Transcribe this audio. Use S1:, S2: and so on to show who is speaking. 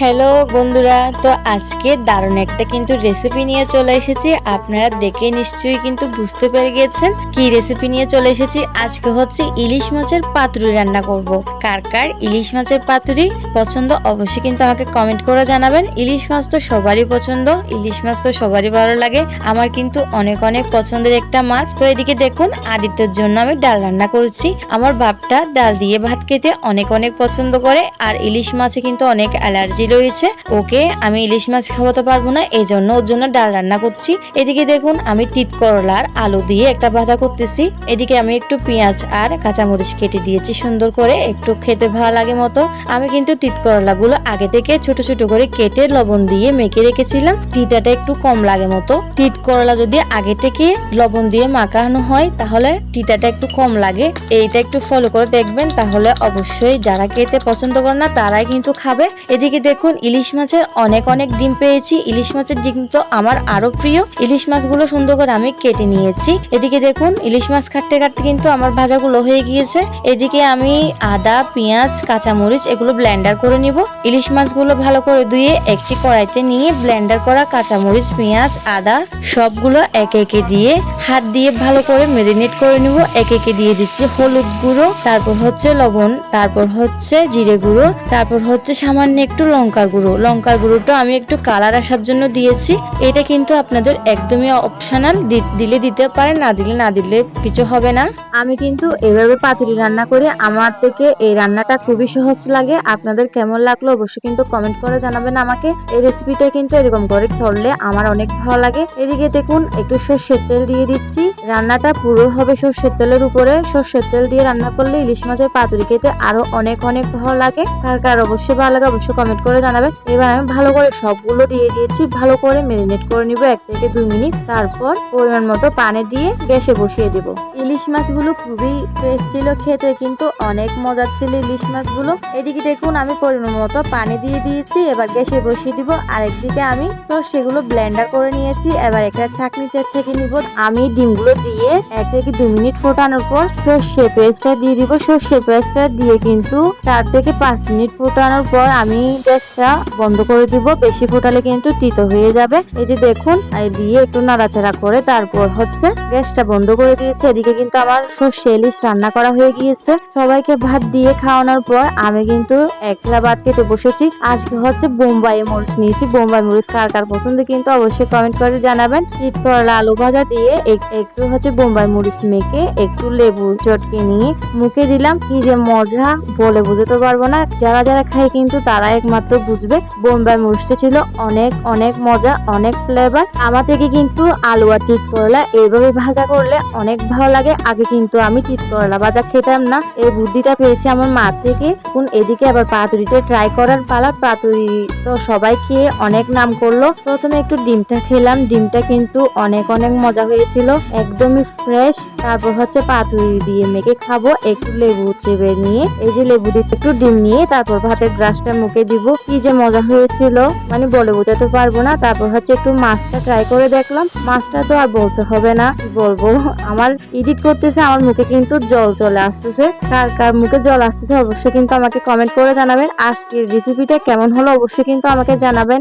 S1: Hello বন্ধুরা। তো আজকে দারুণ একটা কিন্তু রেসিপি নিয়ে চলে এসেছি। আপনারা দেখে নিশ্চয়ই কিন্তু বুঝতে পেরে গেছেন কি রেসিপি নিয়ে চলে এসেছি। আজকে হচ্ছে ইলিশ মাছের পাতুরি রান্না করব। কার কার ইলিশ মাছের পাতুরি পছন্দ অবশ্যই কিন্তু আমাকে কমেন্ট করে জানাবেন। ইলিশ মাছ তো সবারই পছন্দ, ইলিশ মাছ তো সবারই ভালো লাগে। আমার কিন্তু অনেক অনেক পছন্দের একটা মাছ। তো এদিকে দেখুন, আদিত্যের জন্য আমি ডাল রান্না করছি। আমার বাপটা ডাল দিয়ে ভাত খেতে অনেক অনেক পছন্দ করে। আর ইলিশ মাছে কিন্তু অনেক অ্যালার্জি রয়েছে ওকে আমি ইলিশ মাছ খাওয়াতে পারব না এই জন্য ওর জন্য ডাল রান্না করছি। এদিকে দেখুন, আমি তিত করলার আলু দিয়ে একটা ভাজা করতেছি। এদিকে আমি একটু পেঁয়াজ আর কাঁচামরিচ কেটে দিয়েছি সুন্দর করে, একটু খেতে ভালো লাগে মতো। আমি কিন্তু তিত করলাগুলো আগে থেকে ছোট ছোট করে কেটে লবণ দিয়ে মেখে রেখেছিলাম। তিতাটা একটু কম লাগে মতো। তিত করলা যদি আগে থেকে লবণ দিয়ে মাখানো হয়, তাহলে তিতাটা একটু কম লাগে। এইটা একটু ফলো করে দেখবেন, তাহলে অবশ্যই যারা খেতে পছন্দ করে না, তারাই কিন্তু খাবে। এদিকে দেখুন, ইলিশ মাছের অনেক অনেক ডিম পেয়েছি। ইলিশ মাছের ডিম তো আমার আরও প্রিয়। ইলিশ মাছগুলো সুন্দর করে আমি কেটে নিয়েছি। এদিকে দেখুন, ইলিশ মাছ কাটতে কাটতে কিন্তু আমার ভাজাগুলো হয়ে গিয়েছে। এদিকে আমি আদা, পেঁয়াজ, কাঁচামরিচ এগুলো ব্লেন্ডার করে নিব। ইলিশ মাছগুলো ভালো করে ধুয়ে একটি কড়াইতে নিয়ে ব্লেন্ডার করা কাঁচামরিচ, পেঁয়াজ, আদা সবগুলো একে একে দিয়ে হাত দিয়ে ভালো করে মেরিনেট করে নিব। একে একে দিয়ে দিচ্ছি হলুদ গুঁড়ো, তারপর হচ্ছে লবণ, তারপর হচ্ছে জিরে গুঁড়ো, তারপর হচ্ছে সামান্য একটু লঙ্কার গুঁড়ো। লঙ্কার গুঁড়োটা আমি একটু কালার আসার জন্য দিয়েছি। এটা কিন্তু আপনাদের একদমই অপশনাল দিলে দিতে পারেন, না দিলে না দিলে কিছু হবে না। আমি কিন্তু এভাবে পাতুরি রান্না করে আমার থেকে এই রান্নাটা খুবই সহজ লাগে। আপনাদের কেমন লাগল অবশ্যই কিন্তু কমেন্ট করে জানাবেন আমাকে। এই রেসিপিটা কিন্তু এরকম করে করলে আমার অনেক ভালো লাগে। এদিকে দেখুন, একটু সর্ষের তেল দিয়ে দিচ্ছি। রান্নাটা পুরো হবে সর্ষের তেলের উপরে। সর্ষের তেল দিয়ে রান্না করলে ইলিশ মাছের পাতুরি খেতে আরও অনেক অনেক ভালো লাগে। কার কার অবশ্যই ভালো লাগে অবশ্যই কমেন্ট করে জানাবেন। এবার আমি ভালো করে সবগুলো দিয়ে দিয়েছি, ভালো করে মেরিনেট করে নিব এক থেকে দুই মিনিট। তারপর পরিমাণ মতো পানি দিয়ে গ্যাসে বসিয়ে দেব। ইলিশ মাছগুলো খুবই ফ্রেশ ছিল খেতে, কিন্তু অনেক মজার ছিল ইলিশ মাছগুলো। এদিকে দেখুন, আমি পরিমাণ মতো পানি দিয়ে দিয়েছি। এবার গ্যাসে বসিয়ে দিব। আরেকদিকে আমি তো সেগুলো ব্লেন্ডার করে নিয়েছি। এবার একটা ছাঁকনিতে ছেঁকে নিব। আমি ডিমগুলো দিয়ে এক থেকে দুই মিনিট ফোটানোর পর সর্ষে পেস্টটা দিয়ে দিব। সর্ষে পেস্টটা দিয়ে কিন্তু চার থেকে পাঁচ মিনিট ফোটানোর পর আমি গ্যাসটা বন্ধ করে দিব। বেশি ফোটালে কিন্তু তিতো হয়ে যাবে। এই যে দেখুন দিয়ে একটু নাড়াচাড়া করে তারপর হচ্ছে গ্যাসটা বন্ধ করে দিয়েছে। এদিকে কিন্তু আমার সর্ষে ইলিশ রান্না করা হয়ে গিয়েছে। সবাইকে ভাত দিয়ে খাওয়ানোর পর আমি কিন্তু একলা ভাত খেতে বসেছি। আজকে হচ্ছে বোম্বাই মরিচ নিয়েছি। বোম্বাই মরিচ কার কার পছন্দ কিন্তু অবশ্যই কমেন্ট করে জানাবেন। শীত করলা আলু ভাজা দিয়ে একটু হচ্ছে বোম্বাই মরিচ মেখে একটু লেবু চটকে নিয়ে মুখে দিলাম। কি যে মজা বলে বুঝতে পারব না। যারা যারা খায় কিন্তু তারা একমাত্র বুঝবে, বোম্বাই মরিচটা ছিল অনেক অনেক মজা, অনেক ফ্লেভার আমার থেকে কিন্তু আলু আর তিত করলা এইভাবে ভাজা করলে অনেক ভালো লাগে। আগে কিন্তু আমি তিত করলা ভাজা খেতাম না। এই বুদ্ধিটা পেয়েছি আমার মা থেকে। এখন এদিকে আবার পাতুরিতে ট্রাই করার পালা। পাতুরি তো সবাই খেয়ে অনেক নাম করল। প্রথমে একটু ডিমটা খেলাম। ডিমটা কিন্তু অনেক অনেক মজা হয়েছিল। একদমই ফ্রেশ তারপর হচ্ছে পাতুরি দিয়ে মেখে খাব। একটু লেবু চেবে নিয়ে, এই যে লেবু দিতে একটু ডিম নিয়ে, তারপর ভাতের গ্রাসটা মুখে দিব। কি যে মজা হয়েছিল মানে বলে বোঝাতে পারব না। তারপর হচ্ছে একটু মাছটা ট্রাই করে দেখলাম। মাছটা তো আর বলতে হবে না বলব? আমার এডিট করতেছে, আমার মুখে কিন্তু জল চলে আসতেছে। কার কার মুখে জল আসতেছে অবশ্যই কিন্তু আমাকে কমেন্ট করে জানাবেন। আজকের রেসিপিটা কেমন হলো অবশ্যই কিন্তু আমাকে জানাবেন।